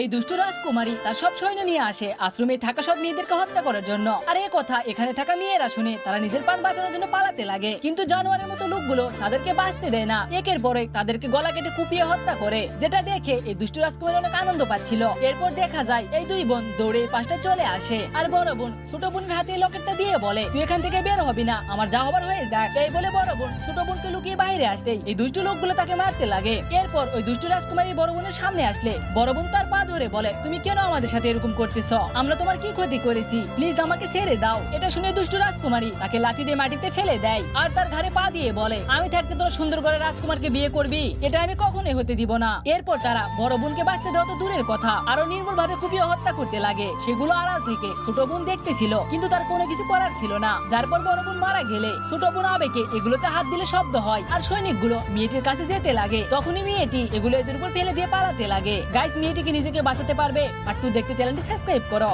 এই দুষ্ট রাজকুমারী তার সব সৈন্য নিয়ে আসে আশ্রমে থাকা সব মেয়েদেরকে হত্যা করার জন্য। আর এই কথা, এখানে থাকা মেয়েরা শুনে তারা নিজের প্রাণ বাঁচানোর জন্য পালাতে লাগে। কিন্তু জানোয়ারের মতো লোকগুলো তাদেরকে বাঁচতে দেয় না। একের পর তাদেরকে গলা কেটে কুপিয়ে হত্যা করে, যেটা দেখে এই দুষ্ট রাজকুমারী অনেক আনন্দ পাচ্ছিল। এরপর দেখা যায়, এই দুই বোন দৌড়ে পাশটা চলে আসে। আর বড় বোন, ছোট বোনের হাতে লকেটটা দিয়ে বলে, তুই এখান থেকে বের হবি না, আমার যা হবার হয়ে যাক। এই বলে বড় বোন, ছোট বোনকে লুকিয়ে বাইরে আসতেই এই দুষ্ট লোকগুলো তাকে মারতে লাগে। এরপর ওই দুষ্ট রাজকুমারী বড় বোনের সামনে আসলে, বড় বোন তার পা ধরে বলে, তুমি কেন আমাদের সাথে এরকম করতেছ? আমরা তোমার কি ক্ষতি করেছি? প্লিজ আমাকে ছেড়ে দাও। এটা শুনে দুষ্ট রাজকুমারী তাকে লাঠি দিয়ে মাটিতে ফেলে দেয় আর তার ঘাড়ে পা দিয়ে বলে, আমি থাকতে তোর সুন্দর করে রাজকুমারকে বিয়ে করবি? এটা আমি কখনোই হতে দিব না। এরপর তারা বড় বোনকে বাঁচতে দেওয়া তো দূরের কথা। আরও নির্মূল ভাবে কুপিয়ে হত্যা করতে লাগে। সেগুলো আড়াল থেকে ছোট বোন দেখতেছিল, কিন্তু তার কোনো কিছু করার ছিল না। যার পর বড় বোন মারা গেলে ছোট বোন আবেগে এগুলোতে হাত দিলে শব্দ হয় আর সৈনিকগুলো মেয়েটির কাছে যেতে লাগে। তখনই মেয়েটি এগুলো এদের উপর ফেলে দিয়ে পালাতে লাগে। গাইস, মেয়েটিকে নিজেকে বাঁচাতে পারবে। আর তুই দেখতে চ্যানেলটি সাবস্ক্রাইব করো।